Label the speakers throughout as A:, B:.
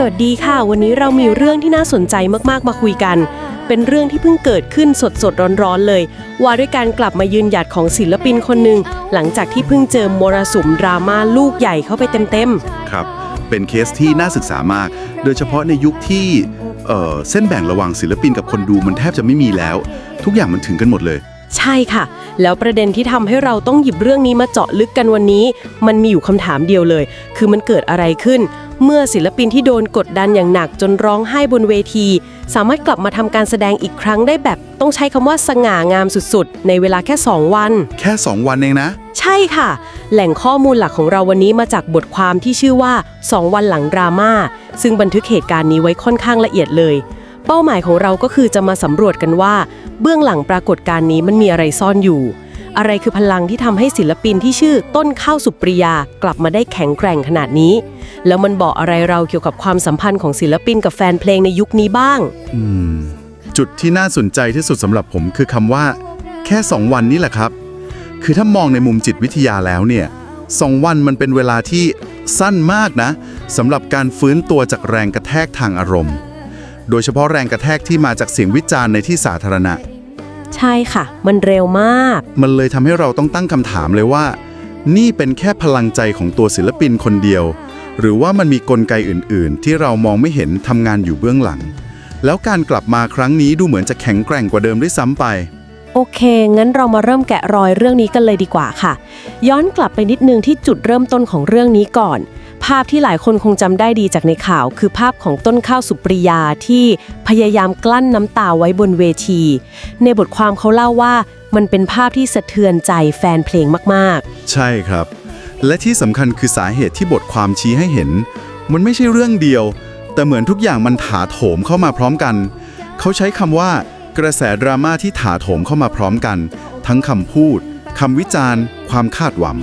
A: สวัสดีค่ะ วันนี้เรามีเรื่องที่น่าสนใจมากๆ มาคุยกัน เป็นเรื่องที่เพิ่งเกิดขึ้นสดๆ ร้อนๆเลย ว่าด้วยการกลับมายืนหยัดของศิลปินคนหนึ่งหลังจากที่เพิ่งเจอมรสุมดราม่าลูกใหญ่เข้าไปเต็ม
B: ครับ เป็นเคสที่น่าศึกษามาก โดยเฉพาะในยุคที่เอ่อเส้นแบ่งระหว่างศิลปินกับคนดูมันแทบจะไม่มีแล้ว ทุกอย่างมันถึงกันหมดเลย
A: ๆใช่ค่ะ แล้วประเด็นที่ทำให้เราต้องหยิบเรื่องนี้มาเจาะลึกกันวันนี้ มันมีอยู่คำถามเดียวเลย คือมันเกิดอะไรขึ้น เมื่อศิลปินที่โดนกดดันอย่างหนักจนร้องไห้บนเวที สามารถกลับมาทำการแสดงอีกครั้งได้แบบ ต้องใช้คำว่าสง่างามสุดๆ ในเวลาแค่ 2 วัน
B: แค่ 2 วันเองนะ
A: ใช่ค่ะ แหล่งข้อมูลหลักของเราวันนี้มาจากบทความที่ชื่อว่า 2 วันหลังดราม่าซึ่งบันทึกเหตุการณ์นี้ไว้ค่อนข้างละเอียดเลย เป้าหมายของเราก็คือจะมาสำรวจกันว่า เบื้องหลังปรากฏการณ์นี้มันมีอะไรซ่อนอยู่ อะไรคือพลังที่ทำให้ศิลปินที่ชื่อต้นข้าวสุปริยากลับมาได้แข็งแกร่งขนาดนี้ แล้วมันบอกอะไรเราเกี่ยวกับความสัมพันธ์ของศิลปินกับแฟนเพลงในยุคนี้บ้าง
B: อืม จุดที่น่าสนใจที่สุดสำหรับผมคือคำว่า แค่ 2 วันนี้แหละครับ คือถ้ามองในมุมจิตวิทยาแล้วเนี่ยสองวันมันเป็นเวลาที่สั้นมากนะสำหรับการฟื้นตัวจากแรงกระแทกทางอารมณ์ โดยเฉพาะแรงกระแทกที่มาจากเสียงวิจารณ์ในที่สาธารณะ
A: ใช่ค่ะ มันเร็วมาก
B: มันเลยทำให้เราต้องตั้งคำถามเลยว่า นี่เป็นแค่พลังใจของตัวศิลปินคนเดียว หรือว่ามันมีกลไกอื่น ๆ ที่เรามองไม่เห็นทำงานอยู่เบื้องหลัง แล้วการกลับมาครั้งนี้ดูเหมือนจะแข็งแกร่งกว่าเดิมด้วยซ้ำไป
A: โอเค งั้นเรามาเริ่มแกะรอยเรื่องนี้กันเลยดีกว่าค่ะ ย้อนกลับไปนิดนึงที่จุดเริ่มต้นของเรื่องนี้ก่อน ภาพที่หลายคนคงจำได้ดีจากในข่าว คือภาพของต้นข้าวสุปริยาที่พยายามกลั้นน้ำตาไว้บนเวที ในบทความเขาเล่าว่ามันเป็นภาพที่สะเทือนใจแฟนเพลงมาก
B: ใช่ครับ และที่สำคัญคือสาเหตุที่บทความชี้ให้เห็น มันไม่ใช่เรื่องเดียว แต่เหมือนทุกอย่างมันถาโถมเข้ามาพร้อมกัน เขาใช้คำว่ากระแสดราม่าที่ถาโถมเข้ามาพร้อมกัน ทั้งคำพูดคำวิจารณ์ ความคาดหวัง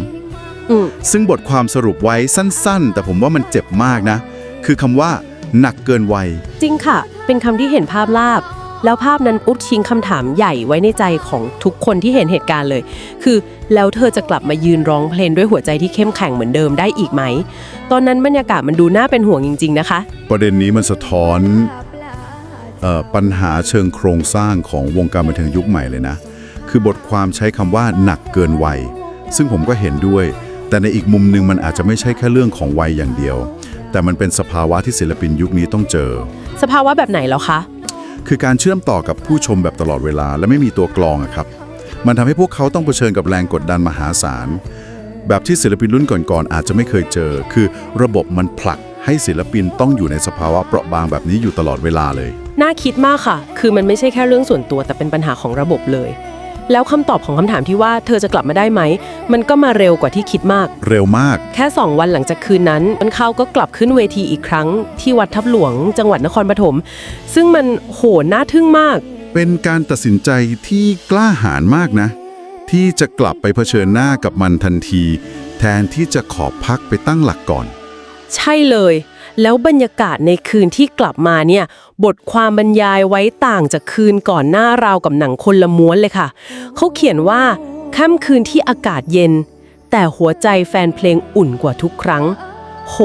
B: ซึ่งบทความสรุปไว้สั้นๆ แต่ผมว่ามันเจ็บมากนะ คือคำว่า หนักเกินวัย
A: จริงค่ะ เป็นคำที่เห็นภาพลาบ แล้วภาพนั้นอุดชิงคำถามใหญ่ไว้ในใจของทุกคนที่เห็นเหตุการณ์เลย คือแล้วเธอจะกลับมายืนร้องเพลงด้วยหัวใจที่เข้มแข็งเหมือนเดิมได้อีกไหม ตอนนั้นบรรยากาศมันดูน่าเป็นห่วงจริง ๆ นะคะ
B: ประเด็นนี้มันสะท้อนเออปัญหาเชิงโครงสร้างของวงการบันเทิงยุคใหม่เลยนะ คือบทความใช้คำว่าหนักเกินวัย ซึ่งผมก็เห็นด้วย แต่ในอีกมุมหนึงมันอาจจะไม่ใช่แค่เรื่องของวัยอย่างเดียว แต่มันเป็นสภาวะที่ศิลปินยุคนี้ต้องเจอ
A: สภาวะแบบไหนแล้วคะ
B: คือการเชื่อมต่อกับผู้ชมแบบตลอดเวลา และไม่มีตัวกลองอะครับ มันทำให้พวกเขาต้องเผชิญกับแรงกดดันมหาศาล แบบที่ศิลปินรุ่นก่อนๆอาจจะไม่เคยเจอ คือระบบมันผลักให้ศิลปินต้องอยู่ในสภาวะเปราะบางแบบนี้อยู่ตลอดเวลาเลย
A: น่าคิดมากค่ะ คือมันไม่ใช่แค่เรื่องส่วนตัวแต่เป็นปัญหาของระบบเลย แล้วคำตอบของคำถามที่ว่าเธอจะกลับมาได้ไหม มันก็มาเร็วกว่าที่คิดมาก
B: เร็วมาก
A: แค่ 2 วันหลังจากคืนนั้นต้นข้าวก็กลับขึ้นเวทีอีกครั้ง ที่วัดทับหลวง จังหวัดนครปฐมซึ่งมันโหน่าทึ่งมาก
B: เป็นการตัดสินใจที่กล้าหาญมากนะ ที่จะกลับไปเผชิญหน้ากับมันทันที แทนที่จะขอพักไปตั้งหลักก่อน
A: ใช่เลย แล้วบรรยากาศในคืนที่กลับมาเนี่ยบทความบรรยายไว้ต่างจากคืนก่อนหน้าราวกับหนังคนละม้วนเลยค่ะ เขาเขียนว่าค่ำคืนที่อากาศเย็น แต่หัวใจแฟนเพลงอุ่นกว่าทุกครั้ง โห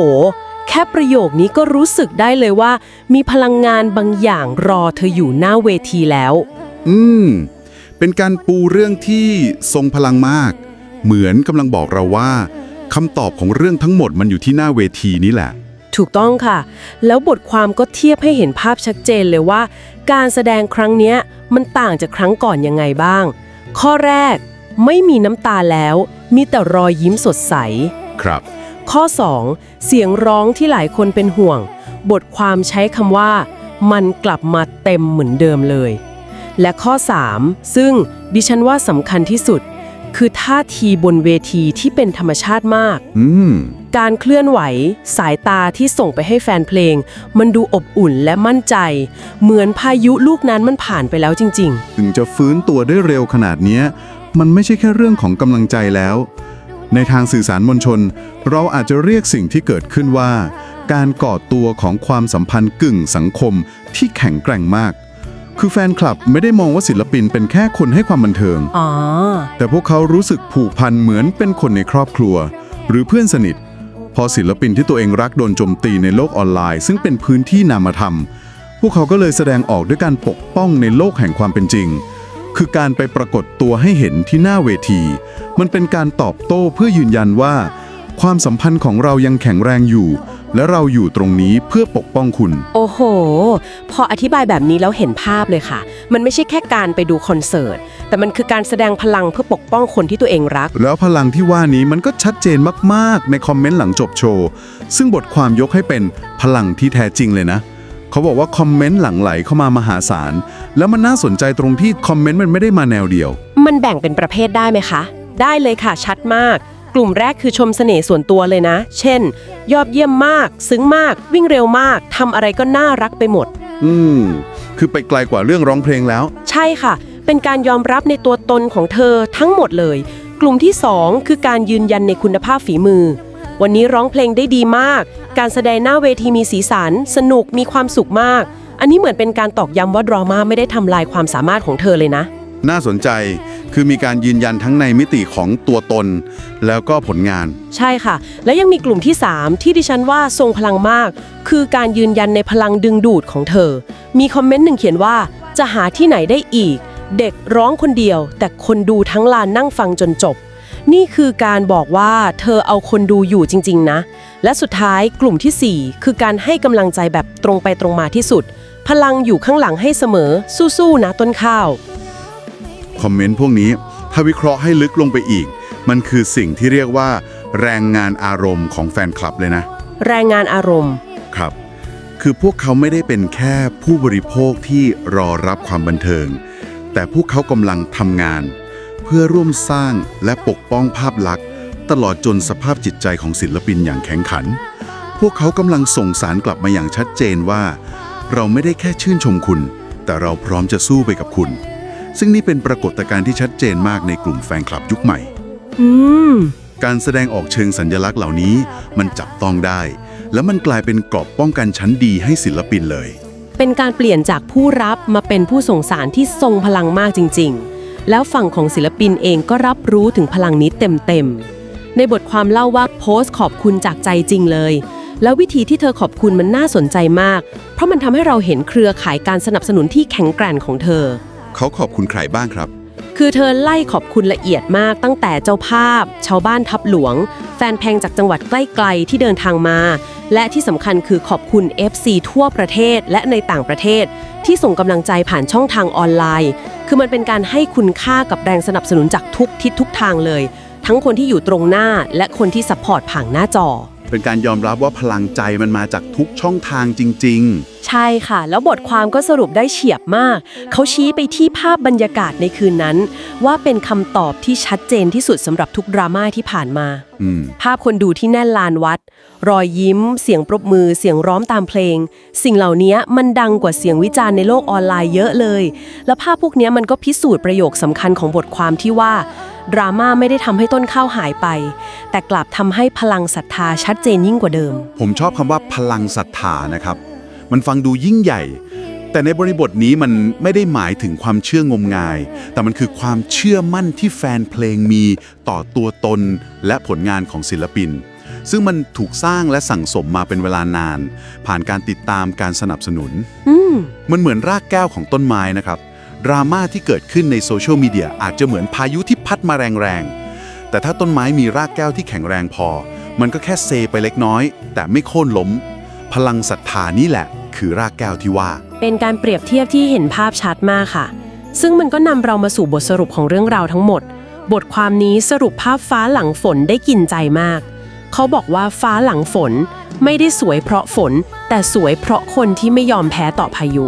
A: แค่ประโยคนี้ก็รู้สึกได้เลยว่า มีพลังงานบางอย่างรอเธออยู่หน้าเวทีแล้ว
B: อืม เป็นการปูเรื่องที่ทรงพลังมาก เหมือนกำลังบอกเราว่าคำตอบของเรื่องทั้งหมดมันอยู่ที่หน้าเวทีนี้แหละ
A: ถูกต้องค่ะ แล้วบทความก็เทียบให้เห็นภาพชัดเจนเลยว่า การแสดงครั้งเนี้ยมันต่างจากครั้งก่อนยังไงบ้าง ข้อแรกไม่มีน้ำตาแล้ว มีแต่รอยยิ้มสดใส
B: ครับ
A: ข้อ 2 เสียงร้องที่หลายคนเป็นห่วง บทความใช้คำว่า มันกลับมาเต็มเหมือนเดิมเลย และข้อ 3 ซึ่งดิฉันว่าสำคัญที่สุด คือท่าทีบนเวทีที่เป็นธรรมชาติมาก
B: อืม
A: การเคลื่อนไหว สายตาที่ส่งไปให้แฟนเพลง มันดูอบอุ่นและมั่นใจ เหมือนพายุลูกนั้นมันผ่านไปแล้วจริง
B: ถึงจะฟื้นตัวได้เร็วขนาดเนี้ย มันไม่ใช่แค่เรื่องของกำลังใจแล้ว ในทางสื่อสารมวลชน เราอาจจะเรียกสิ่งที่เกิดขึ้นว่า การก่อตัวของความสัมพันธ์กึ่งสังคมที่แข็งแกร่งมาก คือแฟนคลับไม่ได้มองว่าศิลปินเป็นแค่คนให้ความบันเทิง
A: ๆอ๋อ
B: แต่พวกเขารู้สึกผูกพันเหมือนเป็นคนในครอบครัว หรือเพื่อนสนิทพออศิลปินที่ตัวเองรักโดนโจมตีในโลกออนไลน์ ซึ่งเป็นพื้นที่นามธรรม พวกเขาก็เลยแสดงออกด้วยการปกป้องในโลกแห่งความเป็นจริง คือการไปปรากฏตัวให้เห็นที่หน้าเวที มันเป็นการตอบโต้เพื่อยืนยันว่า ความสัมพันธ์ของเรายังแข็งแรงอยู่ และเราอยู่ตรงนี้เพื่อปกป้องคุณ
A: โอ้โห พออธิบายแบบนี้แล้วเห็นภาพเลยค่ะ มันไม่ใช่แค่การไปดูคอนเสิร์ต แต่มันคือการแสดงพลังเพื่อปกป้องคนที่ตัวเองรัก
B: แล้วพลังที่ว่านี้มันก็ชัดเจนมากๆ ในคอมเมนต์หลังจบโชว์ ซึ่งบทความยกให้เป็นพลังที่แท้จริงเลยนะ เขาบอกว่าคอมเมนต์หลั่งไหลเข้ามามหาศาล แล้วมันน่าสนใจตรงที่คอมเมนต์มันไม่ได้มาแนวเดียว
A: มันแบ่งเป็นประเภทได้ไหมคะ ได้เลยค่ะชัดมาก กลุ่มแรกคือชมเสน่ห์ส่วนตัวเลยนะ เช่น ยอดเยี่ยมมาก ซึ้งมาก วิ่งเร็วมาก ทำอะไรก็น่ารักไปหมด
B: อืม คือไปไกลกว่าเรื่องร้องเพลงแล้ว
A: ใช่ค่ะ เป็นการยอมรับในตัวตนของเธอทั้งหมดเลย กลุ่มที่ 2 คือการยืนยันในคุณภาพฝีมือ วันนี้ร้องเพลงได้ดีมาก การแสดงหน้าเวทีมีสีสัน สนุก มีความสุขมาก อันนี้เหมือนเป็นการตอกย้ำว่าดราม่าไม่ได้ทำลายความสามารถของเธอเลยนะ
B: น่าสนใจคือมีการยืนยันทั้งในมิติของตัวตน แล้วก็ผลงาน
A: ใช่ค่ะ และยังมีกลุ่มที่ 3 ที่ดิฉันว่าทรงพลังมาก คือการยืนยันในพลังดึงดูดของเธอ มีคอมเมนต์หนึ่งเขียนว่า จะหาที่ไหนได้อีก เด็กร้องคนเดียว แต่คนดูทั้งลานนั่งฟังจนจบ นี่คือการบอกว่าเธอเอาคนดูอยู่จริง ๆ นะ และสุดท้ายกลุ่มทีสี่4 คือการให้กำลังใจแบบตรงไปตรงมาที่สุด พลังอยู่ข้างหลังให้เสมอสู้ๆนะต้นข้าว
B: คอมเมนต์พวกนี้ ถ้าวิเคราะห์ให้ลึกลงไปอีก มันคือสิ่งที่เรียกว่า แรงงานอารมณ์ของแฟนคลับเลยนะ
A: แรงงานอารมณ์
B: ครับ คือพวกเขาไม่ได้เป็นแค่ผู้บริโภคที่รอรับความบันเทิง แต่พวกเขากำลังทำงาน เพื่อร่วมสร้างและปกป้องภาพลักษณ์ ตลอดจนสภาพจิตใจของศิลปินอย่างแข็งขัน พวกเขากำลังส่งสารกลับมาอย่างชัดเจนว่า เราไม่ได้แค่ชื่นชมคุณ แต่เราพร้อมจะสู้ไปกับคุณ ซึ่งนี่เป็นปรากฏการณ์ที่ชัดเจนมากในกลุ่มแฟนคลับยุคใหม่
A: อืม
B: การแสดงออกเชิงสัญลักษณ์เหล่านี้มันจับต้องได้ แล้วมันกลายเป็นกรอบป้องกันชั้นดีให้ศิลปินเลย
A: เป็นการเปลี่ยนจากผู้รับมาเป็นผู้ส่งสารที่ทรงพลังมากจริง ๆ แล้วฝั่งของศิลปินเองก็รับรู้ถึงพลังนี้เต็มๆ ในบทความเล่าว่าโพสต์ขอบคุณจากใจจริงเลย แล้ววิธีที่เธอขอบคุณมันน่าสนใจมาก เพราะมันทำให้เราเห็นเครือข่ายการสนับสนุนที่แข็งแกร่งของเธอ
B: เขาขอบคุณใครบ้างครับ
A: คือเธอไล่ขอบคุณละเอียดมากตั้งแต่เจ้าภาพ ชาวบ้านทับหลวง แฟนเพลงจากจังหวัดใกล้ๆที่เดินทางมา และที่สำคัญคือขอบคุณ FC ทั่วประเทศและในต่างประเทศ ที่ส่งกำลังใจผ่านช่องทางออนไลน์ คือมันเป็นการให้คุณค่ากับแรงสนับสนุนจากทุกทิศทุกทางเลย ทั้งคนที่อยู่ตรงหน้าและคนที่ซัพพอร์ตผ่านหน้าจอ
B: เป็นการยอมรับว่าพลังใจมันมาจากทุกช่องทางจริง
A: ใช่ค่ะ แล้วบทความก็สรุปได้เฉียบมาก เขาชี้ไปที่ภาพบรรยากาศในคืนนั้น ว่าเป็นคำตอบที่ชัดเจนที่สุดสำหรับทุกดราม่าที่ผ่านมา
B: ๆอืม
A: ภาพคนดูที่แน่นลานวัด รอยยิ้ม เสียงปรบมือ เสียงร้องตามเพลง สิ่งเหล่านี้มันดังกว่าเสียงวิจารณ์ในโลกออนไลน์เยอะเลย แล้วภาพพวกนี้มันก็พิสูจน์ประโยคสำคัญของบทความที่ว่า ดราม่าไม่ได้ทำให้ต้นข้าวหายไป แต่กลับทำให้พลังศรัทธาชัดเจนยิ่งกว่าเดิม
B: ผมชอบคำว่าพลังศรัทธานะครับ มันฟังดูยิ่งใหญ่ แต่ในบริบทนี้มันไม่ได้หมายถึงความเชื่องมงาย แต่มันคือความเชื่อมั่นที่แฟนเพลงมีต่อตัวตนและผลงานของศิลปิน ซึ่งมันถูกสร้างและสั่งสมมาเป็นเวลานาน ผ่านการติดตามการสนับสนุน
A: อืม
B: มันเหมือนรากแก้วของต้นไม้นะครับ ดราม่าที่เกิดขึ้นในโซเชียลมีเดียอาจจะเหมือนพายุที่พัดมาแรงๆ แต่ถ้าต้นไม้มีรากแก้วที่แข็งแรงพอ มันก็แค่เซไปเล็กน้อย แต่ไม่โค่นล้ม พลังศรัทธานี่แหละ คือรากแก้วที่ว่า
A: เป็นการเปรียบเทียบที่เห็นภาพชัดมากค่ะ ซึ่งมันก็นำเรามาสู่บทสรุปของเรื่องราวทั้งหมด บทความนี้สรุปภาพฟ้าหลังฝนได้กินใจมาก เขาบอกว่าฟ้าหลังฝน ไม่ได้สวยเพราะฝน แต่สวยเพราะคนที่ไม่ยอมแพ้ต่อพายุ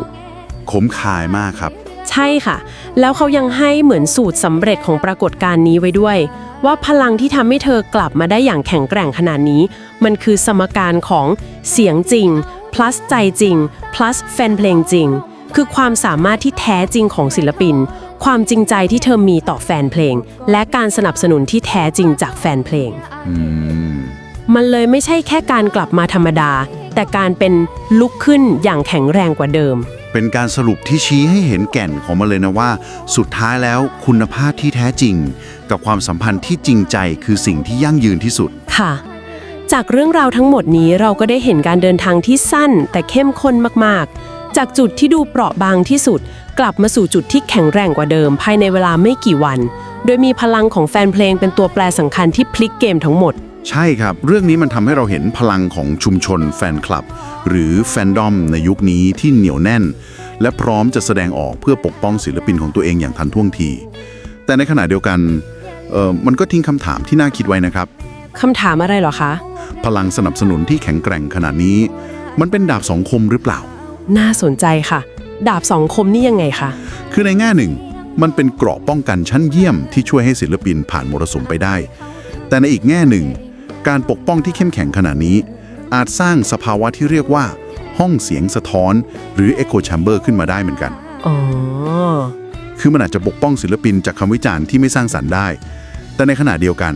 B: ขมคายมากครับ
A: ใช่ค่ะ แล้วเขายังให้เหมือนสูตรสำเร็จของปรากฏการณ์นี้ไว้ด้วย ว่าพลังที่ทำให้เธอกลับมาได้อย่างแข็งแกร่งขนาดนี้ มันคือสมการของเสียงจริง plus ใจจริง plus แฟนเพลงจริง คือความสามารถที่แท้จริงของศิลปิน ความจริงใจที่เธอมีต่อแฟนเพลง และการสนับสนุนที่แท้จริงจากแฟนเพลง
B: อืม
A: มันเลยไม่ใช่แค่การกลับมาธรรมดา แต่การเป็นลุกขึ้นอย่างแข็งแรงกว่าเดิม
B: เป็นการสรุปที่ชี้ให้เห็นแก่นของมันเลยนะว่า สุดท้ายแล้วคุณภาพที่แท้จริง กับความสัมพันธ์ที่จริงใจคือสิ่งที่ยั่งยืนที่สุด
A: ค่ะ จากเรื่องราวทั้งหมดนี้เราก็ได้เห็นการเดินทางที่สั้น แต่เข้มข้นมากๆ จากจุดที่ดูเปราะบางที่สุด กลับมาสู่จุดที่แข็งแรงกว่าเดิม ภายในเวลาไม่กี่วัน โดยมีพลังของแฟนเพลงเป็นตัวแปรสำคัญที่พลิกเกมทั้งหมด
B: ใช่ครับ เรื่องนี้มันทำให้เราเห็นพลังของชุมชนแฟนคลับ หรือแฟนดอมในยุคนี้ที่เหนียวแน่น และพร้อมจะแสดงออกเพื่อปกป้องศิลปินของตัวเองอย่างทันท่วงที แต่ในขณะเดียวกันเอ่อมันก็ทิ้งคำถามที่น่าคิดไว้นะครับ
A: คำถามอะไรเหรอคะ
B: พลังสนับสนุนที่แข็งแกร่งขนาดนี้ มันเป็นดาบสองคมหรือเปล่า
A: น่าสนใจค่ะ ดาบสองคมนี่ยังไงคะ
B: คือในแง่หนึ่ง มันเป็นเกราะป้องกันชั้นเยี่ยมที่ช่วยให้ศิลปินผ่านมรสุมไปได้ แต่ในอีกแง่หนึ่ง การปกป้องที่เข้มแข็งขนาดนี้ อาจสร้างสภาวะที่เรียกว่า ห้องเสียงสะท้อน หรือ Echo Chamber ขึ้นมาได้เหมือนกัน
A: อ๋อ
B: คือมันอาจจะปกป้องศิลปินจากคำวิจารณ์ที่ไม่สร้างสรรค์ได้ แต่ในขณะเดียวกัน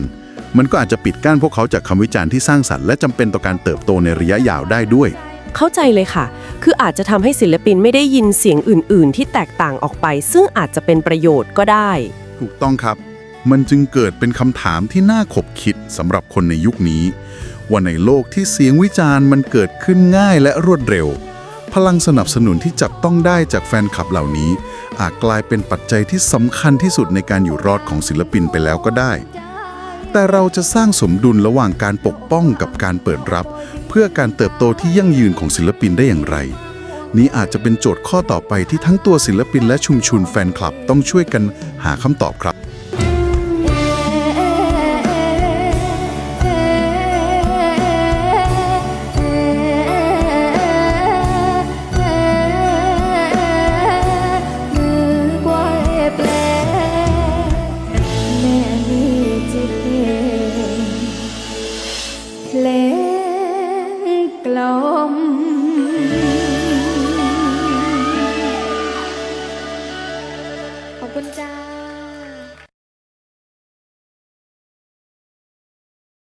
B: มันก็อาจจะปิดกั้นพวกเขาจากคำวิจารณ์ที่สร้างสรรค์และจำเป็นต่อการเติบโตในระยะยาวได้ด้วย
A: เข้าใจเลยค่ะ คืออาจจะทำให้ศิลปินไม่ได้ยินเสียงอื่น ๆ ที่แตกต่างออกไป ซึ่งอาจจะเป็นประโยชน์ก็ได้
B: ถูกต้องครับ มันจึงเกิดเป็นคำถามที่น่าขบคิดสำหรับคนในยุคนี้ ว่าในโลกที่เสียงวิจารณ์มันเกิดขึ้นง่ายและรวดเร็ว พลังสนับสนุนที่จับต้องได้จากแฟนคลับเหล่านี้ อาจกลายเป็นปัจจัยที่สำคัญที่สุดในการอยู่รอดของศิลปินไปแล้วก็ได้ แต่เราจะสร้างสมดุลระหว่างการปกป้องกับการเปิดรับ เพื่อการเติบโตที่ยั่งยืนของศิลปินได้อย่างไรนี้อาจจะเป็นโจทย์ข้อต่อไปที่ทั้งตัวศิลปินและชุมชนแฟนคลับต้องช่วยกันหาคำตอบครับ